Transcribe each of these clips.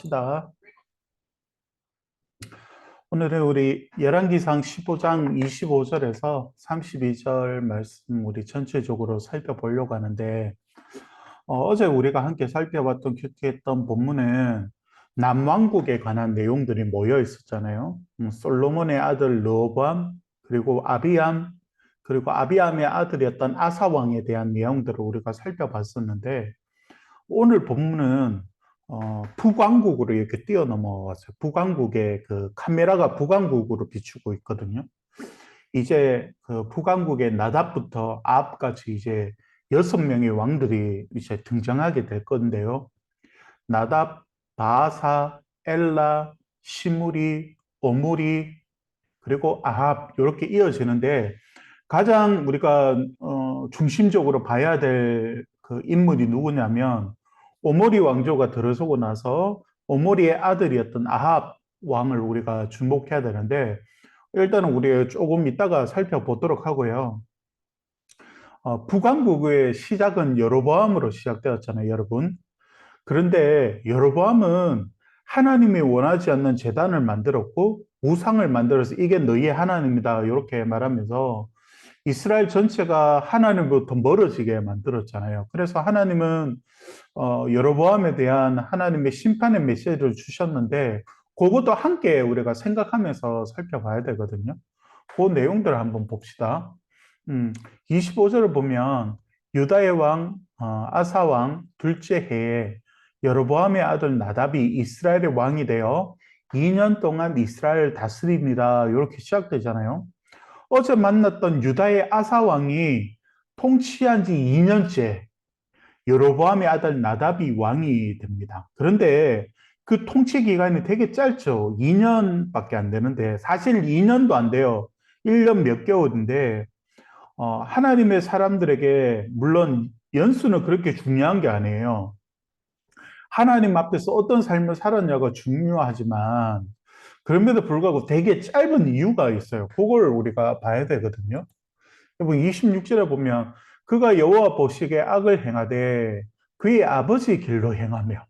시작합시다. 오늘은 우리 열왕기상 15장 25절에서 32절 말씀 우리 전체적으로 살펴보려고 하는데 어, 제 우리가 함께 살펴봤던 큐티했던 본문은 남왕국에 관한 내용들이 모여 있었잖아요. 음, 솔로몬의 아들 르호보암 그리고 아비암 그리고 아비암의 아들이었던 아사 왕에 대한 내용들을 우리가 살펴봤었는데 오늘 본문은 어, 북왕국으로 이렇게 뛰어넘어왔어요. 북왕국의 그 카메라가 북왕국으로 비추고 있거든요. 이제 그 북왕국의 나답부터 아합까지 이제 여섯 명의 왕들이 이제 등장하게 될 건데요. 나답, 바사, 엘라, 시무리, 오무리, 그리고 아합 이렇게 이어지는데 가장 우리가 어, 중심적으로 봐야 될 그 인물이 누구냐면 오모리 왕조가 들어서고 나서 오모리의 아들이었던 아합 왕을 우리가 주목해야 되는데 일단은 우리 조금 이따가 살펴보도록 하고요. 어, 북왕국의 시작은 여로보암으로 시작되었잖아요, 여러분. 그런데 여로보암은 하나님이 원하지 않는 재단을 만들었고 우상을 만들어서 이게 너희의 하나님이다 이렇게 말하면서 이스라엘 전체가 하나님부터 멀어지게 만들었잖아요. 그래서 하나님은 어, 여로보암에 대한 하나님의 심판의 메시지를 주셨는데 그것도 함께 우리가 생각하면서 살펴봐야 되거든요. 그 내용들을 한번 봅시다. 음, 25절을 보면 유다의 왕 어, 아사 왕 둘째 해에 여로보암의 아들 나답이 이스라엘의 왕이 되어 2년 동안 이스라엘 다스립니다. 이렇게 시작되잖아요. 어제 만났던 유다의 아사 왕이 통치한 지 2년째 여로보암의 아들 나답이 왕이 됩니다. 그런데 그 통치 기간이 되게 짧죠. 2년밖에 안 되는데 사실 2년도 안 돼요. 1년 몇 개월인데 어, 하나님의 사람들에게 물론 연수는 그렇게 중요한 게 아니에요. 하나님 앞에서 어떤 삶을 살았냐가 중요하지만 그럼에도 불구하고 되게 짧은 이유가 있어요. 그걸 우리가 봐야 되거든요. 여러분 26절에 보면 그가 여호와 보시기에 악을 행하되 그의 아버지 길로 행하며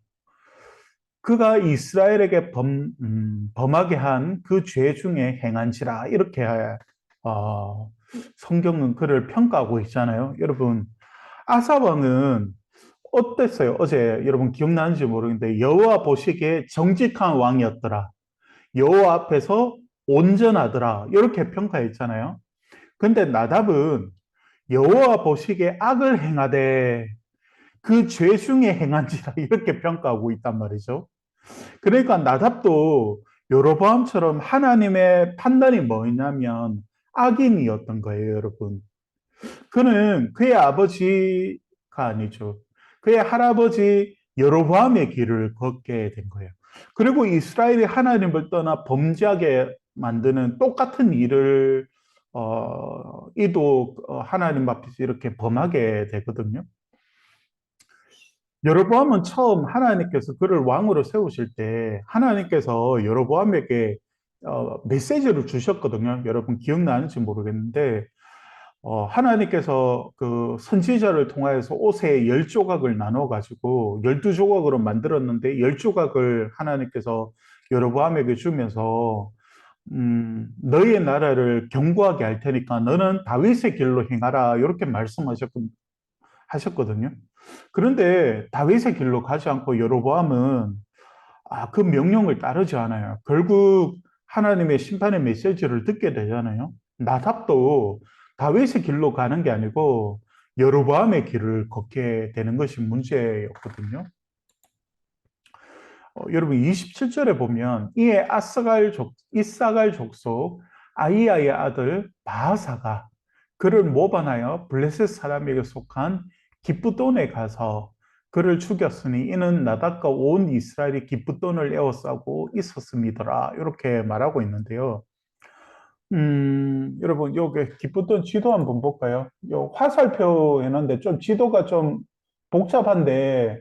그가 이스라엘에게 범, 음, 범하게 한 그 죄 중에 행한지라 이렇게 어, 성경은 그를 평가하고 있잖아요. 여러분 아사 왕은 어땠어요? 어제 여러분 기억나는지 모르겠는데 여호와 보시기에 정직한 왕이었더라. 여호와 앞에서 온전하더라. 이렇게 평가했잖아요. 근데 나답은 여호와 보시기에 악을 행하되 그 죄 중에 행한지라 이렇게 평가하고 있단 말이죠. 그러니까 나답도 여로보암처럼 하나님의 판단이 뭐였냐면 악인이었던 거예요, 여러분. 그는 그의 아버지가 아니죠. 그의 할아버지 여로보암의 길을 걷게 된 거예요. 그리고 이스라엘이 하나님을 떠나 범죄하게 만드는 똑같은 일을 어, 이도 하나님 앞에서 이렇게 범하게 되거든요. 여로보암은 처음 하나님께서 그를 왕으로 세우실 때 하나님께서 여로보암에게 어, 메시지를 주셨거든요. 여러분 기억나는지 모르겠는데 어, 하나님께서 그 선지자를 통하여서 옷에 열 조각을 나눠 가지고 열두 조각으로 만들었는데 열 조각을 하나님께서 여로보암에게 주면서 음, 너희의 나라를 견고하게 할 테니까 너는 다윗의 길로 행하라 이렇게 말씀하셨거든요. 그런데 다윗의 길로 가지 않고 여로보암은 아, 그 명령을 따르지 않아요. 결국 하나님의 심판의 메시지를 듣게 되잖아요. 나답도 다윗의 길로 가는 게 아니고 여로보암의 길을 걷게 되는 것이 문제였거든요. 어, 여러분 27절에 보면 이에 아스갈 족 이사갈 족속 아이야의 아들 바하사가 그를 모반하여 블레셋 사람에게 속한 기쁘돈에 가서 그를 죽였으니 이는 나답과 온 이스라엘이 기쁘돈을 에워싸고 있었음이더라 이렇게 말하고 있는데요. 음, 여러분, 여기 기쁘던 지도 한번 볼까요? 요 화살표 해놨는데 좀 지도가 좀 복잡한데,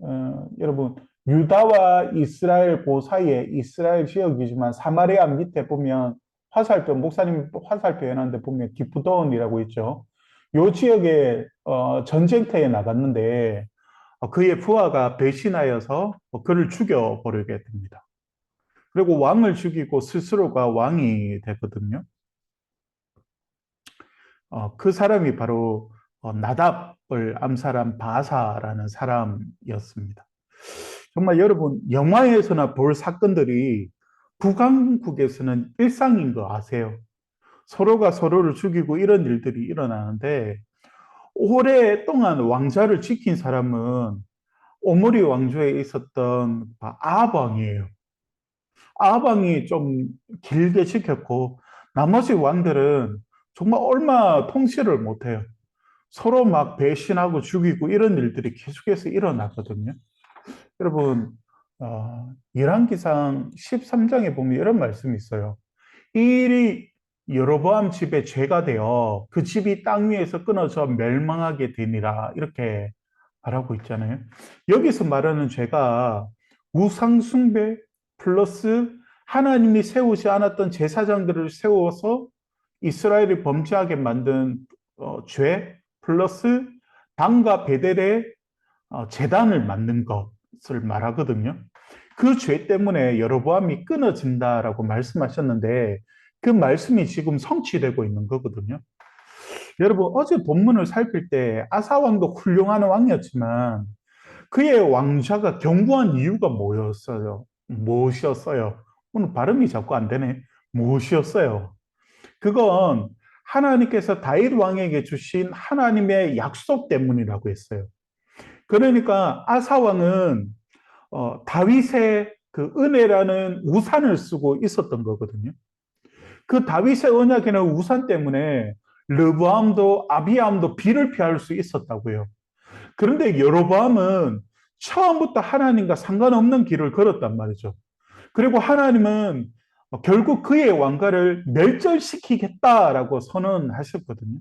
어, 여러분, 유다와 이스라엘 그 사이에 이스라엘 지역이지만 사마리아 밑에 보면 화살표, 목사님 화살표 해놨는데 보면 기쁘돈이라고 있죠. 요 지역에 어, 전쟁터에 나갔는데 어, 그의 부하가 배신하여서 어, 그를 죽여버리게 됩니다. 그리고 왕을 죽이고 스스로가 왕이 되거든요. 어, 그 사람이 바로 어, 나답을 암살한 바사라는 사람이었습니다. 정말 여러분 영화에서나 볼 사건들이 북왕국에서는 일상인 거 아세요? 서로가 서로를 죽이고 이런 일들이 일어나는데 오랫동안 왕자를 지킨 사람은 오모리 왕조에 있었던 아합왕이에요. 아합왕이 좀 길게 지켰고 나머지 왕들은 정말 얼마 통치를 못해요. 서로 막 배신하고 죽이고 이런 일들이 계속해서 일어나거든요. 여러분, 어, 열왕기상 13장에 보면 이런 말씀이 있어요. 이 일이 여로보암 집에 죄가 되어 그 집이 땅 위에서 끊어져 멸망하게 되니라 이렇게 말하고 있잖아요. 여기서 말하는 죄가 우상 숭배 플러스 하나님이 세우지 않았던 제사장들을 세워서 이스라엘이 범죄하게 만든 어, 죄 플러스 당과 베델의 어, 재단을 만든 것을 말하거든요. 그 죄 때문에 여로보암이 끊어진다라고 말씀하셨는데 그 말씀이 지금 성취되고 있는 거거든요. 여러분 어제 본문을 살필 때 아사 왕도 훌륭한 왕이었지만 그의 왕좌가 견고한 이유가 뭐였어요? 무엇이었어요? 오늘 발음이 자꾸 안 되네. 무엇이었어요? 그건 하나님께서 다윗 왕에게 주신 하나님의 약속 때문이라고 했어요. 그러니까 아사 왕은 어, 다윗의 그 은혜라는 우산을 쓰고 있었던 거거든요. 그 다윗의 언약에는 우산 때문에 르브암도 아비암도 비를 피할 수 있었다고요. 그런데 여로보암은 처음부터 하나님과 상관없는 길을 걸었단 말이죠. 그리고 하나님은 결국 그의 왕가를 멸절시키겠다라고 선언하셨거든요.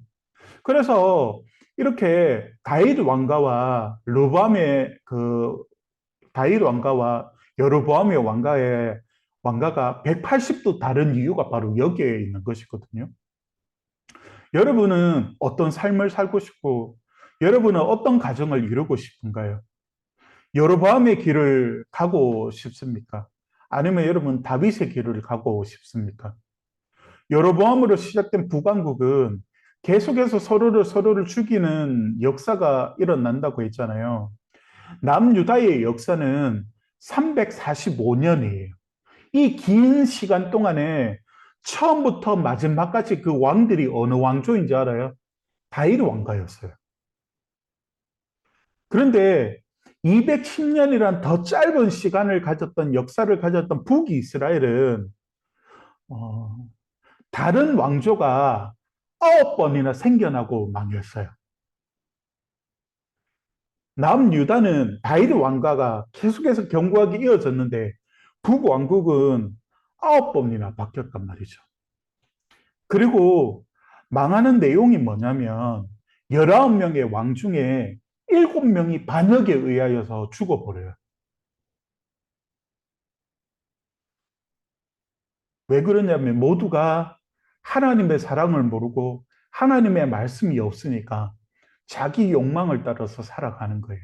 그래서 이렇게 다윗 왕가와 르브암의 그 다윗 왕가와 여로보암의 왕가의 왕가가 180도 다른 이유가 바로 여기에 있는 것이거든요. 여러분은 어떤 삶을 살고 싶고 여러분은 어떤 가정을 이루고 싶은가요? 여로보암의 길을 가고 싶습니까? 아니면 여러분 다윗의 길을 가고 싶습니까? 여로보암으로 시작된 북왕국은 계속해서 서로를 서로를 죽이는 역사가 일어난다고 했잖아요. 남유다의 역사는 345년이에요. 이 긴 시간 동안에 처음부터 마지막까지 그 왕들이 어느 왕조인지 알아요? 다윗 왕가였어요. 그런데 210년이란 더 짧은 시간을 가졌던 역사를 가졌던 북이스라엘은 어, 다른 왕조가 아홉 번이나 생겨나고 망했어요. 남유다는 다윗 왕가가 계속해서 견고하게 이어졌는데 북왕국은 아홉 번이나 바뀌었단 말이죠. 그리고 망하는 내용이 뭐냐면 열아홉 명의 왕 중에 일곱 명이 반역에 의하여서 죽어버려요. 왜 그러냐면 모두가 하나님의 사랑을 모르고 하나님의 말씀이 없으니까 자기 욕망을 따라서 살아가는 거예요.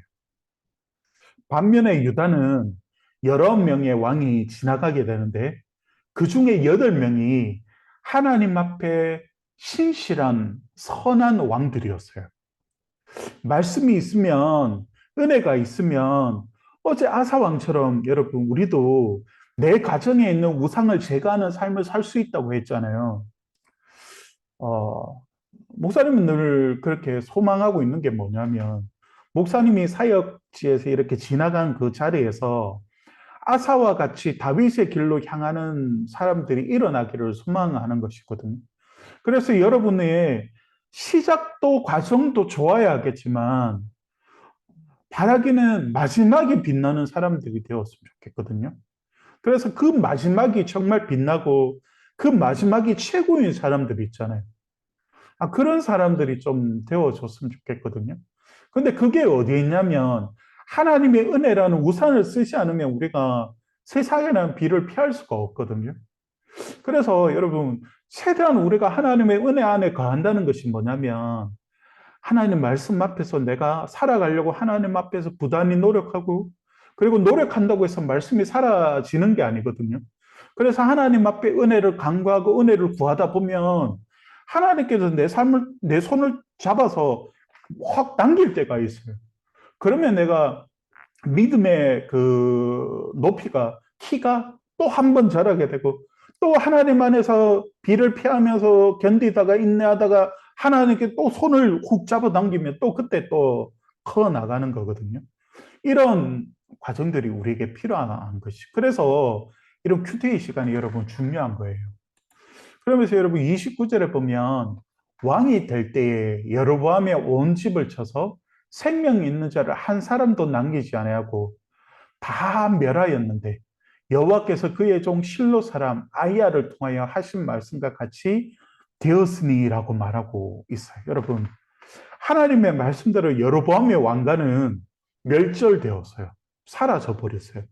반면에 유다는 여러 명의 왕이 지나가게 되는데 그 중에 여덟 명이 하나님 앞에 신실한 선한 왕들이었어요. 말씀이 있으면 은혜가 있으면 어제 아사왕처럼 여러분 우리도 내 가정에 있는 우상을 제거하는 삶을 살 수 있다고 했잖아요. 어, 목사님은 늘 그렇게 소망하고 있는 게 뭐냐면 목사님이 사역지에서 이렇게 지나간 그 자리에서 아사와 같이 다윗의 길로 향하는 사람들이 일어나기를 소망하는 것이거든요. 그래서 여러분의 시작도 과정도 좋아야겠지만 바라기는 마지막에 빛나는 사람들이 되었으면 좋겠거든요. 그래서 그 마지막이 정말 빛나고 그 마지막이 최고인 사람들이 있잖아요. 아, 그런 사람들이 좀 되어줬으면 좋겠거든요. 근데 그게 어디에 있냐면 하나님의 은혜라는 우산을 쓰지 않으면 우리가 세상에는 비를 피할 수가 없거든요. 그래서 여러분 최대한 우리가 하나님의 은혜 안에 거한다는 것이 뭐냐면 하나님 말씀 앞에서 내가 살아가려고 하나님 앞에서 부단히 노력하고 그리고 노력한다고 해서 말씀이 사라지는 게 아니거든요. 그래서 하나님 앞에 은혜를 간구하고 은혜를 구하다 보면 하나님께서 내 삶을 내 손을 잡아서 확 당길 때가 있어요. 그러면 내가 믿음의 그 높이가 키가 또 한 번 자라게 되고 또 하나님 안에서 비를 피하면서 견디다가 인내하다가 하나님께 또 손을 훅 잡아 당기면 또 그때 또 커 나가는 거거든요. 이런 과정들이 우리에게 필요한 것이. 그래서 이런 큐티 시간이 여러분 중요한 거예요. 그러면서 여러분 29절에 보면 왕이 될 때에 여로보암의 온 집을 쳐서 생명 있는 자를 한 사람도 남기지 아니하고 다 멸하였는데 여호와께서 그의 종 실로 사람 아이야를 통하여 하신 말씀과 같이 되었으니라고 말하고 있어요. 여러분 하나님의 말씀대로 여로보암의 왕가는 멸절되었어요. 사라져 버렸어요.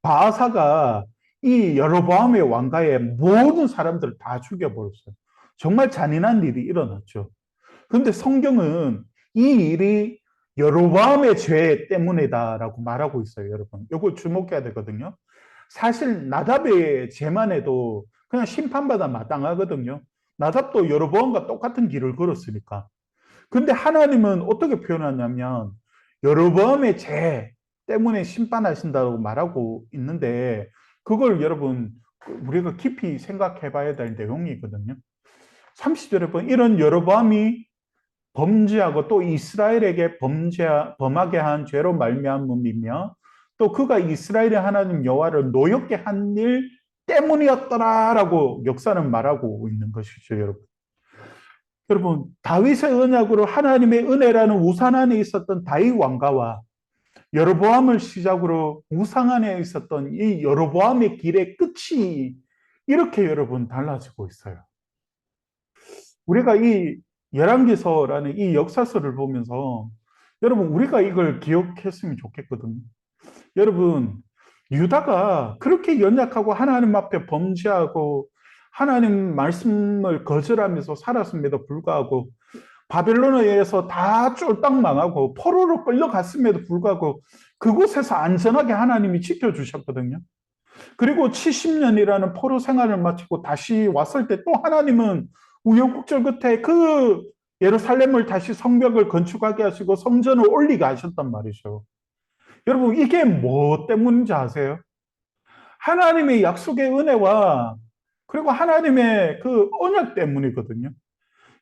바사가 이 여로보암의 왕가의 모든 사람들을 다 죽여버렸어요. 정말 잔인한 일이 일어났죠. 그런데 성경은 이 일이 여로보암의 죄 때문이다라고 말하고 있어요, 여러분. 이걸 주목해야 되거든요. 사실 나답의 죄만 해도 그냥 심판받아 마땅하거든요. 나답도 여로보암과 똑같은 길을 걸었으니까. 근데 하나님은 어떻게 표현하냐면 여로보암의 죄 때문에 심판하신다고 말하고 있는데 그걸 여러분 우리가 깊이 생각해 봐야 될 내용이거든요. 30절에 보면 이런 여로보암이 범죄하고 또 이스라엘에게 범죄 범하게 한 죄로 말미암음이며 또 그가 이스라엘의 하나님 여호와를 노엽게 한 일 때문이었더라라고 역사는 말하고 있는 것이죠, 여러분. 여러분 다윗의 언약으로 하나님의 은혜라는 우산 안에 있었던 다윗 왕가와 여로보암을 시작으로 우상 안에 있었던 이 여로보암의 길의 끝이 이렇게 여러분 달라지고 있어요. 우리가 이 열왕기서라는 이 역사서를 보면서 여러분 우리가 이걸 기억했으면 좋겠거든요. 여러분 유다가 그렇게 연약하고 하나님 앞에 범죄하고 하나님 말씀을 거절하면서 살았음에도 불구하고 바벨론에 의해서 다 쫄딱 망하고 포로로 끌려갔음에도 불구하고 그곳에서 안전하게 하나님이 지켜주셨거든요. 그리고 70년이라는 포로 생활을 마치고 다시 왔을 때 또 하나님은 우여곡절 끝에 그 예루살렘을 다시 성벽을 건축하게 하시고 성전을 올리게 하셨단 말이죠. 여러분, 이게 뭐 때문인지 아세요? 하나님의 약속의 은혜와 그리고 하나님의 그 언약 때문이거든요.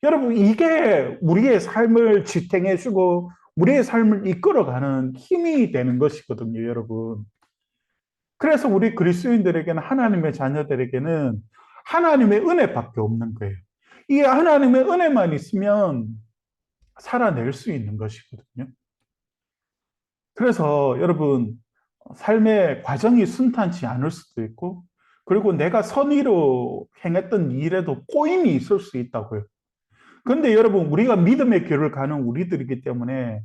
여러분, 이게 우리의 삶을 지탱해 주고 우리의 삶을 이끌어가는 힘이 되는 것이거든요, 여러분. 그래서 우리 그리스도인들에게는 하나님의 자녀들에게는 하나님의 은혜밖에 없는 거예요. 이 하나님의 은혜만 있으면 살아낼 수 있는 것이거든요. 그래서 여러분, 삶의 과정이 순탄치 않을 수도 있고, 그리고 내가 선의로 행했던 일에도 꼬임이 있을 수 있다고요. 그런데 여러분, 우리가 믿음의 길을 가는 우리들이기 때문에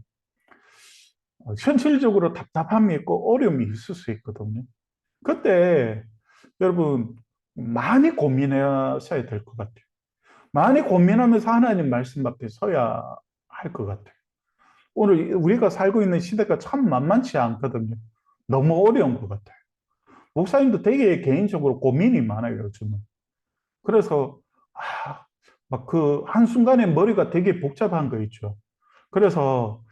현실적으로 답답함이 있고 어려움이 있을 수 있거든요. 그때 여러분, 많이 고민하셔야 될 것 같아요. 많이 고민하면서 하나님 말씀 앞에 서야 할 것 같아요. 오늘 우리가 살고 있는 시대가 참 만만치 않거든요. 너무 어려운 것 같아요. 목사님도 되게 개인적으로 고민이 많아요, 요즘은. 그래서, 아, 막 그 한순간에 머리가 되게 복잡한 거 있죠. 그래서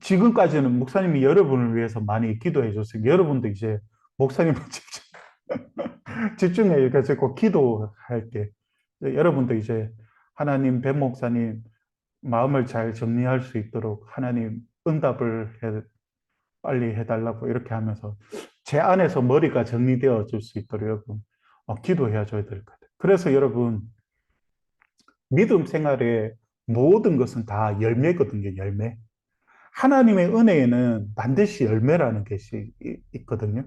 지금까지는 목사님이 여러분을 위해서 많이 기도해 줬어요. 여러분도 이제 목사님을 집중, 집중해 가지고 기도할 때 여러분도 이제 하나님 배 목사님 마음을 잘 정리할 수 있도록 하나님 응답을 해, 빨리 해달라고 이렇게 하면서 제 안에서 머리가 정리되어 줄 수 있도록 여러분 어, 기도해 줘야 될 것 같아요. 그래서 여러분 믿음 생활의 모든 것은 다 열매거든요. 열매. 하나님의 은혜에는 반드시 열매라는 것이 있거든요.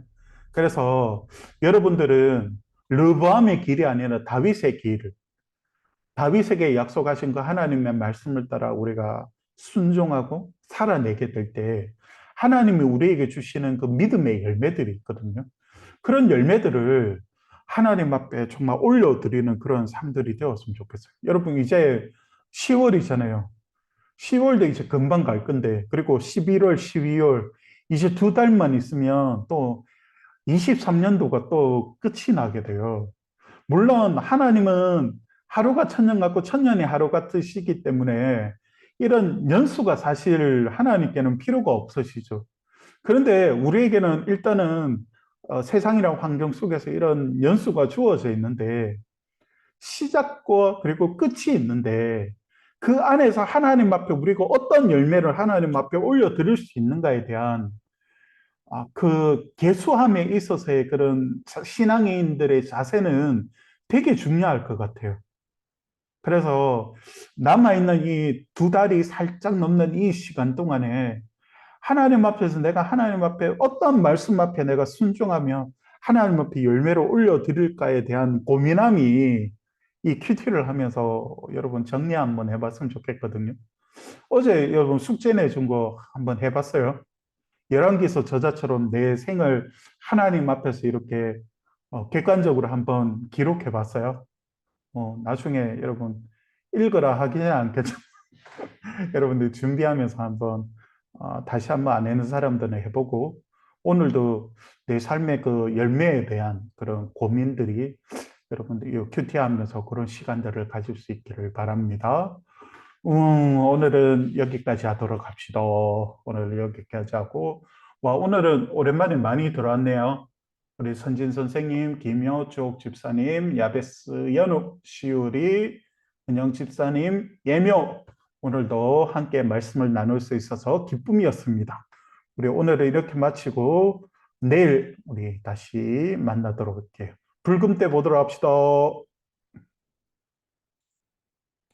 그래서 여러분들은 르보암의 길이 아니라 다윗의 길을 다윗에게 약속하신 그 하나님의 말씀을 따라 우리가 순종하고 살아내게 될 때 하나님이 우리에게 주시는 그 믿음의 열매들이 있거든요. 그런 열매들을 하나님 앞에 정말 올려드리는 그런 삶들이 되었으면 좋겠어요. 여러분, 이제 10월이잖아요. 10월도 이제 금방 갈 건데, 그리고 11월, 12월, 이제 두 달만 있으면 또 23년도가 또 끝이 나게 돼요. 물론 하나님은 하루가 천년 같고 천년이 하루 같으시기 때문에 이런 연수가 사실 하나님께는 필요가 없으시죠. 그런데 우리에게는 일단은 어, 세상이란 환경 속에서 이런 연수가 주어져 있는데 시작과 그리고 끝이 있는데 그 안에서 하나님 앞에 우리가 어떤 열매를 하나님 앞에 올려드릴 수 있는가에 대한 아, 그 개수함에 있어서의 그런 자- 신앙인들의 자세는 되게 중요할 것 같아요. 그래서 남아있는 이 두 달이 살짝 넘는 이 시간 동안에 하나님 앞에서 내가 하나님 앞에 어떤 말씀 앞에 내가 순종하며 하나님 앞에 열매를 올려드릴까에 대한 고민함이 이 큐티를 하면서 여러분 정리 한번 해봤으면 좋겠거든요. 어제 여러분 숙제 내준 거 한번 해봤어요? 열왕기서 저자처럼 내 생을 하나님 앞에서 이렇게 어, 객관적으로 한번 기록해 봤어요. 어, 나중에 여러분 읽으라 하기는 않겠죠. 여러분들 준비하면서 한번 어, 다시 한번 안 해는 사람들은 해보고 오늘도 내 삶의 그 열매에 대한 그런 고민들이 여러분들 이 큐티 하면서 그런 시간들을 가질 수 있기를 바랍니다. 음, 오늘은 여기까지 하도록 합시다. 오늘 여기까지 하고, 와, 오늘은 오랜만에 많이 들어왔네요. 우리 선진 선생님, 김효쪽 집사님, 야베스 연욱, 시우리, 은영 집사님, 예묘, 오늘도 함께 말씀을 나눌 수 있어서 기쁨이었습니다. 우리 오늘은 이렇게 마치고, 내일 우리 다시 만나도록 할게요. 불금 때 보도록 합시다.